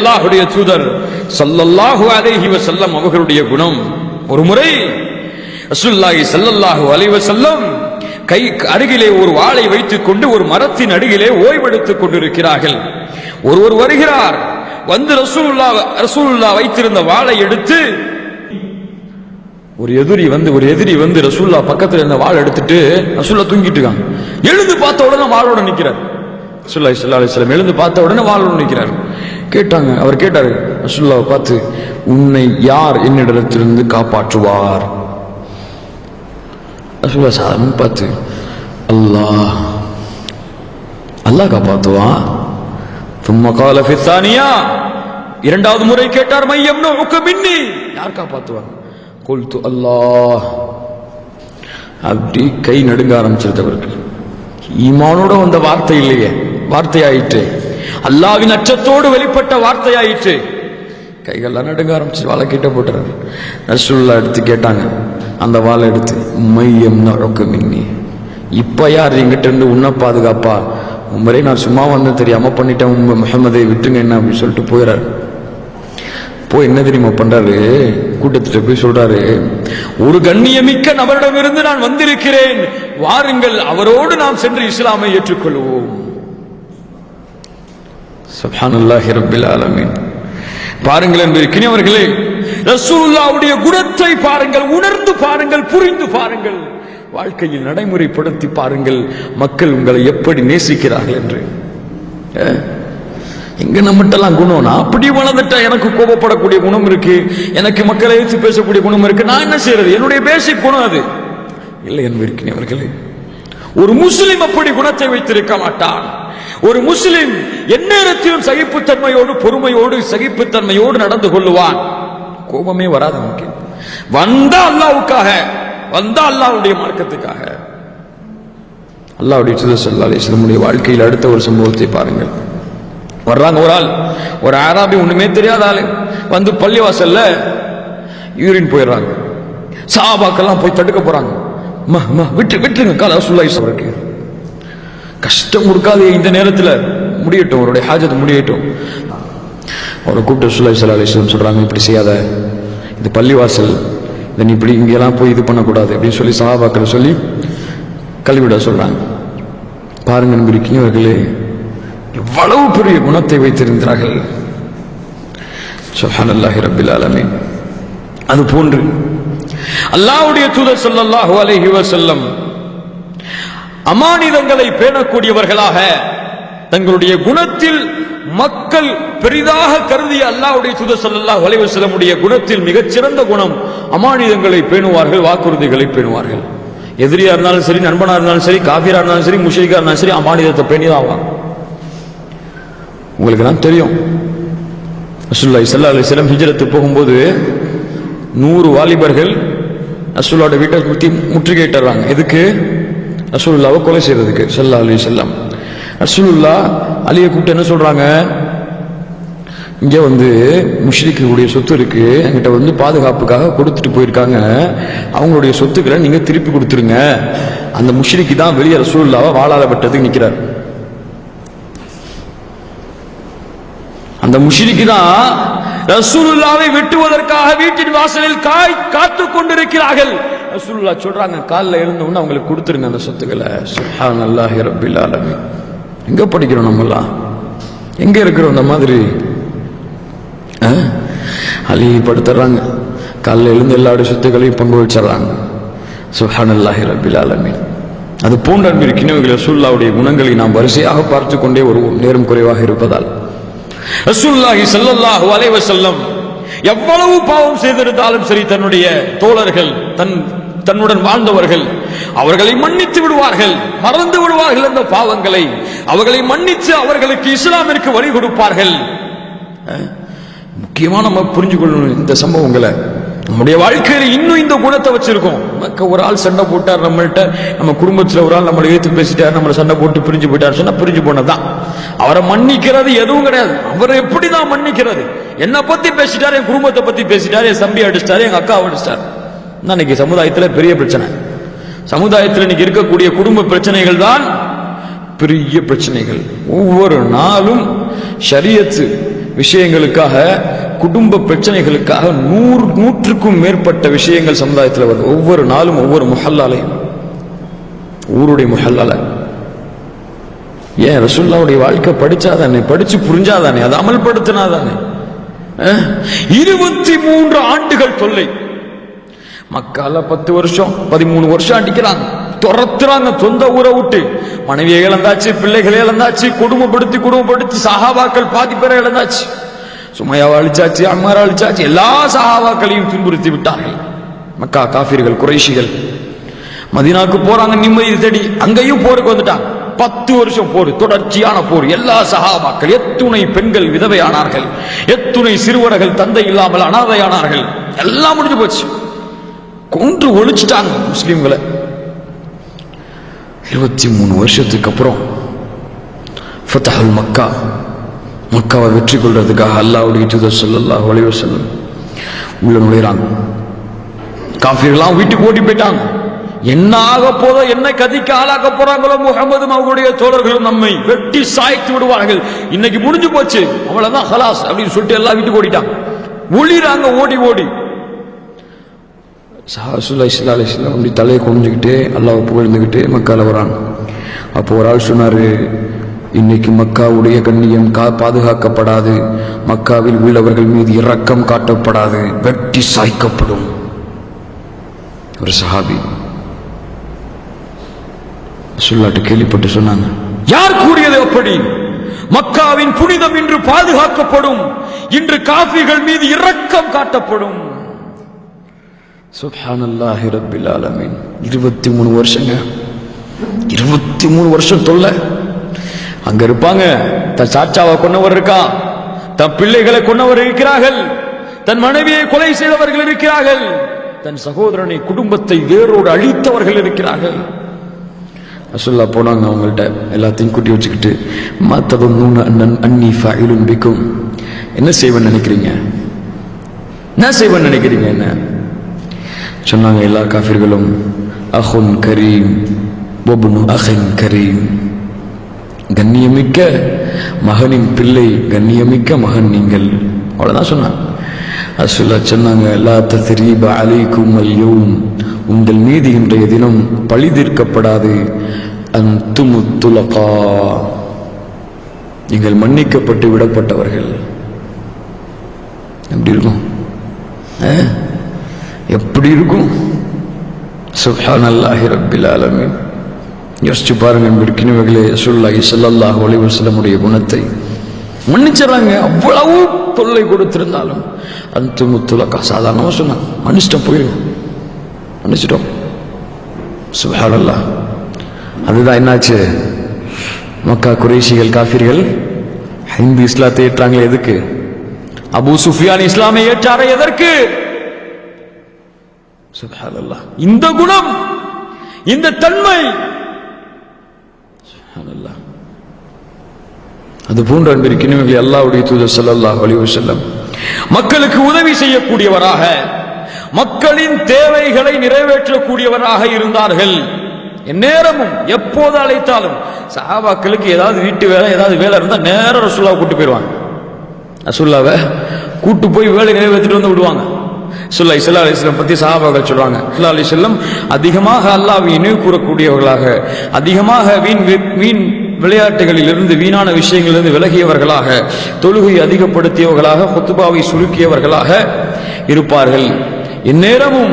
அல்லாஹுடைய தூதர் சல்லல்லாஹு அலைஹி வசல்லம் அவர்களுடைய குணம். ஒரு முறை ரசூலுல்லாஹி சல்லல்லாஹு அலைஹி வஸல்லம் கை அருகிலே ஒரு வாளை வைத்துக் கொண்டு ஒரு மரத்தின் அருகிலே ஓய்வெடுத்துக் கொண்டிருக்கிறார்கள். ஒருவர் வருகிறார். வந்து ரசூலுல்லா ரசூலுல்லா வைத்திருந்த வாளை எடுத்து ஒரு எதிரி வந்து ஒரு எதிரி வந்து ரசூல்லா பக்கத்துல இருந்த வாள் எடுத்துட்டு ரசூல்லா தூங்கிட்டு இருக்காங்க. எழுந்து பார்த்த உடனே வாளோட நிக்கிறார். ரசூல்லா இஸ்லா அலிஸ்லாம் எழுந்து பார்த்த உடனே வாளோட நிக்கிறார். கேட்டாங்க. அவர் கேட்டாரு ரசூல்லாவை பார்த்து உன்னை யார் என்னிடத்திலிருந்து காப்பாற்றுவார்? அசுல்லா சாதம் பார்த்து அல்லாஹ் அல்லாஹ் காப்பாற்றுவான். சும்மா கால ஃபித்தானியா இரண்டாவது முறை கேட்டார் மையம் மின்னி. யார் காப்பாற்றுவாங்க? கொல்து அல்லாஹ். அப்படி கை நடுங்க ஆரம்பிச்சிருந்தவர்கள். ஈமானோட வந்த வார்த்தை இல்லையே வார்த்தையாயிற்று அல்லாவின் அச்சத்தோடு வெளிப்பட்ட வார்த்தையாயிற்று. கைகள்லாம் நடுங்க ஆரம்பிச்சு வாழை கிட்ட போட்டுறாரு. ரசூல்லா எடுத்து கேட்டாங்க அந்த வாழை எடுத்து மையம் நழக்கு இன்னி இப்ப யார் எங்கிட்ட இருந்து உன்னை பாதுகாப்பா? உமரே நான் சும்மா வந்து தெரியாம பண்ணிட்டேன் உங்க முகமதை விட்டுங்க என்ன அப்படின்னு சொல்லிட்டு போயிறாரு. போய் என்ன தெரியுமா பண்றாரு? கூட்டத்திட்ட போய் சொல்றாரு ஒரு கண்ணியமிக்க நபரிடமிருந்து நான் வந்திருக்கிறேன். வாருங்கள் அவரோடு நாம் சென்று இஸ்லாமை ஏற்றுக்கொள்வோம். சுப்ஹானல்லாஹி ரப்பில் ஆலமீன் பாருங்கள் என்பதற்கினி அவர்களே குணத்தை பாருங்கள் உணர்ந்து பாருங்கள் புரிந்து பாருங்கள். வாழ்க்கையில் நடைமுறைப்படுத்தி பாருங்கள் மக்கள் உங்களை எப்படி நேசிக்கிறார்கள் என்று. அஹ், எங்க நம்மகிட்டலாம் குணம்? நான் அப்படி வளர்ந்துட்டா எனக்கு கோபப்படக்கூடிய குணம் இருக்கு. எனக்கு மக்களை எதிர்த்து பேசக்கூடிய குணம் இருக்கு. நான் என்ன செய்யறது? என்னுடைய பேசிக் குணம் அது. இல்லை என்பதற்கினி அவர்களே ஒரு முஸ்லிம் அப்படி குணத்தை வைத்திருக்க மாட்டான். ஒரு முஸ்லிம் எந்நேரத்தையும் சகிப்புத்தன்மையோடு பொறுமையோடு சகிப்புத்தன்மையோடு நடந்து கொள்ளுவான். கோபமே வராது முக்கியம் வந்தா அல்லாவுக்காக வந்தா அல்லாவுடைய மார்க்கத்துக்காக. அல்லாவுடைய சுதர் சல்லா அலிஸ்லமுடைய வாழ்க்கையில் அடுத்த ஒரு சம்பவத்தை பாருங்கள். வர்றாங்க ஒரு ஆள். ஒரு ஆராபி ஒண்ணுமே தெரியாத ஆளு. வந்து பள்ளிவாசல்ல யூரின் போயிடுறாங்க. சாபாக்கெல்லாம் போய் தடுக்க போறாங்க. விட்டு விட்டுருங்க. கால சுல்லாய் அவருக்கு. கஷ்டம் கொடுக்காது இந்த நேரத்தில். முடியட்டும் அவருடைய ஹாஜத் முடியட்டும். அவரை கூப்பிட்டு சுல்லா சல்லா அலிஸ்லம் சொல்கிறாங்க இப்படி செய்யாத. இது பள்ளிவாசல். இதை நீ இப்படி இங்கெல்லாம் போய் இது பண்ணக்கூடாது அப்படின்னு சொல்லி சஹாபாக்கள் சொல்லி கல்விட சொல்கிறாங்க பாருங்க நம்பிருக்கீங்க அவர்களே எவ்வளவு பெரிய குணத்தை வைத்திருந்தார்கள். சுஹான் அல்லாஹி ரபில் ஆலமே அது போன்று அல்லாஹ்வுடைய தூதர் ஸல்லல்லாஹு அலைஹி வசல்லம் அமானிதங்களை பேணக்கூடியவர்களாக தங்களுடைய குணத்தில் மக்கள் பெரிதாக கருதிய அல்லாவுடைய தூதர் ஸல்லல்லாஹு அலைஹி வஸல்லமுடைய குணத்தில் மிகச்சிறந்த குணம் அமானிதங்களை பேணுவார்கள் வாக்குறுதிகளை பேணுவார்கள். எதிரியா இருந்தாலும் சரி நண்பனா இருந்தாலும் சரி காபிரா இருந்தாலும் சரி முஷ்ரிகா இருந்தாலும் சரி அமானிதத்தை பேணிதான் ஆவாங்க. உங்களுக்கு தான் தெரியும். ரசூலுல்லாஹி ஸல்லல்லாஹு அலி வஸல்லம் ஹிஜரத்து போகும்போது நூறு வாலிபர்கள் ரசூலுல்லாஹ்வோட வீட்டை முற்றி முற்றுகையிட்டுறாங்க எதுக்கு? ரசூலுல்லாவை கொலை செய்யறதுக்கு சல்லா அலி செல்லம் ரசூலுல்லா அலியை கூப்பிட்டு என்ன சொல்றாங்க? இங்கே வந்து முஷ்ரிக்குடைய சொத்து இருக்கு. என்கிட்ட வந்து பாதுகாப்புக்காக கொடுத்துட்டு போயிருக்காங்க. அவங்களுடைய சொத்துக்களை நீங்கள் திருப்பி கொடுத்துருங்க. அந்த முஷ்ரிக்கு தான் வெளியே ரசூலுல்லாவை வாழாத விட்டதுக்கு அந்த முஷ்ரிக்கு தான் ரசூலுல்லாவை வெட்டுவதற்காக வீட்டின் வாசலில் காய் காத்து கொண்டிருக்கிறார்கள். ரசூல்லா சொல்றாங்க காலில் எழுந்தவுடனே அவங்களுக்கு கொடுத்துருங்க அந்த சொத்துக்களை. சுப்ஹானல்லாஹி ரபில் ஆலமி எங்க படிக்கிறோம் நம்மலாம் எங்க இருக்கிறோம் இந்த மாதிரி? அஹ்? அழிப்படுத்துறாங்க காலில் எழுந்து எல்லாருடைய சொத்துக்களையும் பங்கு வச்சிடறாங்க. சுஹானல்லாஹி ரபில் ஆலமீன். அது போன்ற அன்பில் கிணவுகள் ரசூல்லாவுடைய குணங்களை நாம் வரிசையாக பார்த்து கொண்டே ஒரு நேரம் குறைவாக இருப்பதால். ரசூல்லாஹி சல்லல்லாஹு அலைவசல்லம் எவ்வளவு பாவம் செய்திருந்தாலும் சரி தன்னுடைய தோழர்கள் தன் தன்னுடன் வாழ்ந்தவர்கள் அவர்களை மன்னித்து விடுவார்கள் மறந்து விடுவார்கள் அந்த பாவங்களை. அவர்களை மன்னித்து அவர்களுக்கு இஸ்லாமிற்கு வழி கொடுப்பார்கள். முக்கியமா நம்ம புரிஞ்சு கொள்ளணும் இந்த சம்பவங்களை நம்முடைய வாழ்க்கையில இன்னும் இந்த குணத்தை வச்சிருக்கோம். மக்க ஒரு ஆள் சண்டை போட்டார் நம்மள்கிட்ட நம்ம குடும்பத்தில் ஒரு ஆள் நம்மளை ஏற்று பேசிட்டார் நம்மளை சண்டை போட்டு பிரிஞ்சு போயிட்டார் சொன்னா பிரிஞ்சு போனதான் அவரை மன்னிக்கிறது எதுவும் கிடையாது. அவரை எப்படிதான் மன்னிக்கிறது? என்னை பத்தி பேசிட்டார் என் குடும்பத்தை பத்தி பேசிட்டார் என் தம்பி அடிச்சிட்டாரு எங்க அக்கா அடிச்சிட்டாரு. தான் இன்னைக்கு சமுதாயத்தில் பெரிய பிரச்சனை. சமுதாயத்தில் இன்னைக்கு இருக்கக்கூடிய குடும்ப பிரச்சனைகள் தான் பெரிய பிரச்சனைகள். ஒவ்வொரு நாளும் ஷரியத்து விஷயங்களுக்காக குடும்ப பிரச்சனைகளுக்காக நூறு நூற்றுக்கும் மேற்பட்ட விஷயங்கள் சமுதாயத்தில் வருது. ஒவ்வொரு நாளும் ஒவ்வொரு முஹல்லாலையும் ஊருடைய முஹல்லால. ஏன் ரசுல்லாவுடைய வாழ்க்கை படிச்சாதானே? படிச்சு புரிஞ்சாதானே? அதை அமல்படுத்தினாதானே? இருபத்தி மூன்று ஆண்டுகள் தொல்லை. மக்கால பத்து வருஷம் பதிமூணு வருஷம் அடிக்கிறாங்க துரத்துறாங்க சொந்த ஊரை விட்டு. மனைவியை இழந்தாச்சு பிள்ளைகளை இழந்தாச்சு குடும்பப்படுத்தி குடும்பப்படுத்தி சகாபாக்கள் பாதி பேரை இழந்தாச்சு. சுமையாவை அழிச்சாச்சு அம்மாரை அழிச்சாச்சு எல்லா சகாபாக்களையும் துன்புறுத்தி விட்டார்கள். மக்கா காஃபிர்கள் குறைஷிகள். மதீனாவுக்கு போறாங்க நிம்மதி தேடி. அங்கேயும் போருக்கு வந்துட்டாங்க. பத்து வருஷம் போர் தொடர்ச்சியான போர். எல்லா சகாபாக்கள் எத்துணை பெண்கள் விதவையானார்கள். எத்துணை சிறுவர்கள் தந்தை இல்லாமல் அனாதையானார்கள். எல்லாம் முடிஞ்சு போச்சு. கொன்று ஒழிச்சிட்டாங்க முஸ்லீம்களை. இருபத்தி மூணு வருஷத்துக்கு அப்புறம் ஃபத்தஹுல் மக்கா மக்காவை வெற்றி கொள்றதுக்காக அல்லாவுடைய தூதர் சொல்லல்லா அலைஹி வஸல்லம் உள்ள நுழைறாங்க காஃபிர்கள்லாம் வீட்டுக்கு ஓட்டி போயிட்டாங்க. என்ன ஆக போதோ என்ன கதிக்கு ஆளாக்க போறாங்களோ முகமதும் அவர்களுடைய தோழர்களும் நம்மை வெட்டி சாய்த்து விடுவார்கள். இன்னைக்கு முடிஞ்சு போச்சு. அவ்வளவுதான் ஹலாஸ் அப்படின்னு சொல்லிட்டு எல்லாம் வீட்டுக்கு ஓடிட்டாங்க. ஒளிறாங்க ஓடி ஓடி. சஹாசுல்லா இஸ்லா அலிஸ்லாம் அப்படி தலையை குனிஞ்சுக்கிட்டே அல்லாவை புகழ்ந்துக்கிட்டே மக்காவில் வராங்க அப்போ ஒரு ஆள் சொன்னாரு இன்னைக்கு மக்காவுடைய கண்ணியம் கா பாதுகாக்கப்படாது. மக்காவில் உள்ளவர்கள் மீது இரக்கம் காட்டப்படாது. வெட்டி சாய்க்கப்படும். ஒரு சஹாபி சொல்லாட்டு கேள்விப்பட்டு சொன்னாங்க யார் கூறியது அப்படி? மக்காவின் புனிதம் இன்று பாதுகாக்கப்படும். இன்று காஃபிகள் மீது இரக்கம் காட்டப்படும். சுப்ஹானல்லாஹி ரபில் ஆலமீன். இருபத்தி மூணு வருஷங்க. இருபத்தி மூணு வருஷம் தொல்லை. அங்க இருப்பாங்க. தன் சாச்சாவை கொன்னவர் இருக்கான். தன் பிள்ளைகளை கொன்னவர் இருக்கிறார்கள். தன் மனைவியை கொலை செய்தவர்கள் இருக்கிறார்கள். தன் சகோதரனை குடும்பத்தை வேரோடு அழித்தவர்கள் இருக்கிறார்கள். அசுல்லா போனாங்க அவங்கள்ட்ட. எல்லாத்தையும் கூட்டி வச்சுக்கிட்டு மத்ததும் நூன அண்ணன் அன்னி ஃபைலும் பிக்கும். என்ன செய்வேன் நினைக்கிறீங்க? என்ன செய்வேன் நினைக்கிறீங்க என்ன? சொன்னாங்க எல்லா காஃபிர்களும் அஹுன் கரீம் ஒபுனு அஹின் கரீம். கண்ணியமிக்க மகனின் பிள்ளை கண்ணியமிக்க மகன் நீங்கள். அவ்வளவுதான் சொன்னாங்க. அசுல்லா சொன்னாங்க லா தத்ரீப அலைக்கும் உங்கள் மீது இன்றைய தினம் பழி தீர்க்கப்படாது. அன்துமு துலகா. நீங்கள் மன்னிக்கப்பட்டு விடப்பட்டவர்கள். எப்படி இருக்கும்? ஆ? எப்படி இருக்கும்? சுஹான் அல்லாஹி ரப்பில் ஆலமின். யோசிச்சு பாருங்க அன்பிற்கினவர்களே ரசூலுல்லாஹி ஸல்லல்லாஹு அலைஹி குணத்தை. மன்னிச்சிடறாங்க அவ்வளவு தொல்லை கொடுத்திருந்தாலும். அந்த முத்துலக்கா சாதாரணமாக சொன்னாங்க மன்னிச்சிட்டோம் போயிடும் மன்னிச்சிட்டோம். சுப்ஹானல்லாஹ். அதுதான் என்னாச்சு? மக்கா குறைசிகள் காஃபிர்கள் ஹிந்து இஸ்லாத்தை ஏற்றாங்களே எதுக்கு? அபு சுஃபியான் இஸ்லாமை ஏற்றாரே எதற்கு? சுபஹானல்லாஹ். இந்த குணம் இந்த தன்மை. அது போன்ற அன்பிற்கினவர்கள் அல்லாவுடைய தூதர் ஸல்லல்லாஹு அலைஹி செல்லம் மக்களுக்கு உதவி செய்யக்கூடியவராக மக்களின் தேவைகளை நிறைவேற்றக்கூடியவராக இருந்தார்கள். எந்நேரமும் எப்போது அழைத்தாலும் சஹாபாக்களுக்கு ஏதாவது வீட்டு வேலை ஏதாவது வேலை இருந்தா நேரம் ரசுல்லாவை கூட்டு போயிடுவாங்க ரசுல்லாவை கூட்டு போய் வேலை நிறைவேற்றிட்டு வந்து விடுவாங்க. சுல்லா இஸ்லா அலிஸ்லம் பத்தி சஹாபாக்கள் சொல்றாங்க இஸ்லா அலிஸ்லம் அதிகமாக அல்லாவை நினைவு கூறக்கூடியவர்களாக அதிகமாக வீண் வீண் விளையாட்டுகளில் இருந்து வீணான விஷயங்களிலிருந்து விலகியவர்களாக தொழுகை அதிகப்படுத்தியவர்களாக கொத்துபாவை சுருக்கியவர்களாக இருப்பார்கள். இந்நேரமும்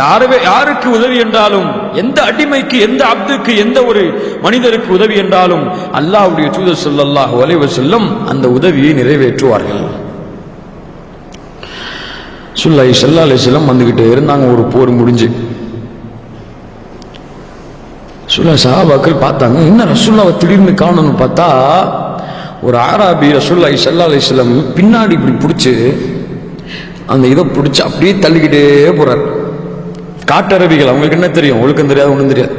யாருவே யாருக்கு உதவி என்றாலும் எந்த அடிமைக்கு எந்த அப்துக்கு எந்த ஒரு மனிதருக்கு உதவி என்றாலும் அல்லாஹ்வுடைய தூதர் சொல்லல்லாஹு வலைவர் செல்லும் அந்த உதவியை நிறைவேற்றுவார்கள். சுல்லாய் சல்லா அலிஸ்லாம் வந்துக்கிட்டே இருந்தாங்க. ஒரு போர் முடிஞ்சு. சுல்லா சஹாபாக்கள் பார்த்தாங்க என்ன ரசுல்லாவை திடீர்னு காணணும்னு பார்த்தா ஒரு ஆராபி ரசுல்லாய் சல்லா அலிஸ்லாம் பின்னாடி இப்படி பிடிச்சி அந்த இதை பிடிச்சி அப்படியே தள்ளிக்கிட்டே போறார். காட்டரபிகள் அவங்களுக்கு என்ன தெரியும்? ஒழுக்கம் தெரியாது ஒன்றும் தெரியாது.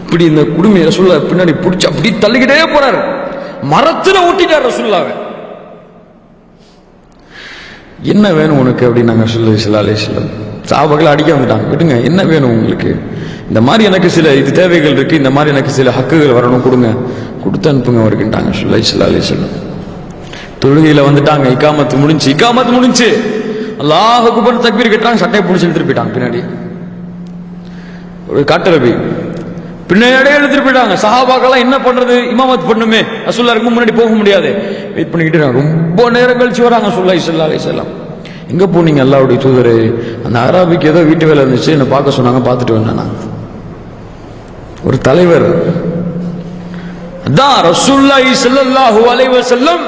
இப்படி இந்த குடுமையை ரசுல்லா பின்னாடி பிடிச்சி அப்படியே தள்ளிக்கிட்டே போறார். மரத்தில் ஓட்டிட்டார் ரசுல்லாவை என்ன வேணும் உனக்கு அப்படின்னு நாங்கள் சொல்லி சில அலேஸ்லம் சாபகளை அடிக்க வந்துட்டாங்க. விட்டுங்க என்ன வேணும் உங்களுக்கு? இந்த மாதிரி எனக்கு சில இது தேவைகள் இருக்குது இந்த மாதிரி எனக்கு சில ஹக்குகள் வரணும் கொடுங்க. கொடுத்து அனுப்புங்க அவருக்குன்ட்டாங்க சொல்லி சில அலேஸ்லம் தொழுகையில் வந்துட்டாங்க இக்காமத்து முடிஞ்சு இக்காமத்து முடிஞ்சு. அல்லாஹ் குபர் தக்பீர் கட்டுறாங்க சட்டையை பிடிச்சி திருப்பிட்டாங்க போயிட்டாங்க பின்னாடி. ஒரு காட்டுரபி பின்னாடியே எடுத்துட்டு போயிட்டாங்க. சஹாபாக்கெல்லாம் என்ன பண்றது? இமாமத் பண்ணுமே ரசூல்லா இருக்கும் முன்னாடி போக முடியாது. வெயிட் பண்ணிக்கிட்டு ரொம்ப நேரம் கழிச்சு வராங்க சுல்லா இசல்லா அலிசல்லாம் எங்க போனீங்க அல்லாவுடைய தூதரு? அந்த அராபிக்கு ஏதோ வீட்டு வேலை இருந்துச்சு. என்னை பார்க்க சொன்னாங்க பார்த்துட்டு வந்தேன் நான். ஒரு தலைவர். அதான் ரசூல்லாஹி இசல்லாஹு அலைஹி வஸல்லம்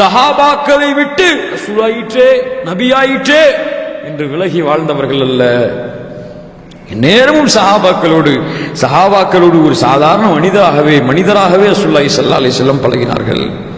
சஹாபாக்களை விட்டு ரசூலாயிற்றே நபியாயிற்றே என்று விலகி வாழ்ந்தவர்கள் அல்ல. நேரமும் சஹாபாக்களோடு சஹாபாக்களோடு ஒரு சாதாரண மனிதராகவே மனிதராகவே ரசூலுல்லாஹி ஸல்லல்லாஹு செல்லம் பழகினார்கள்.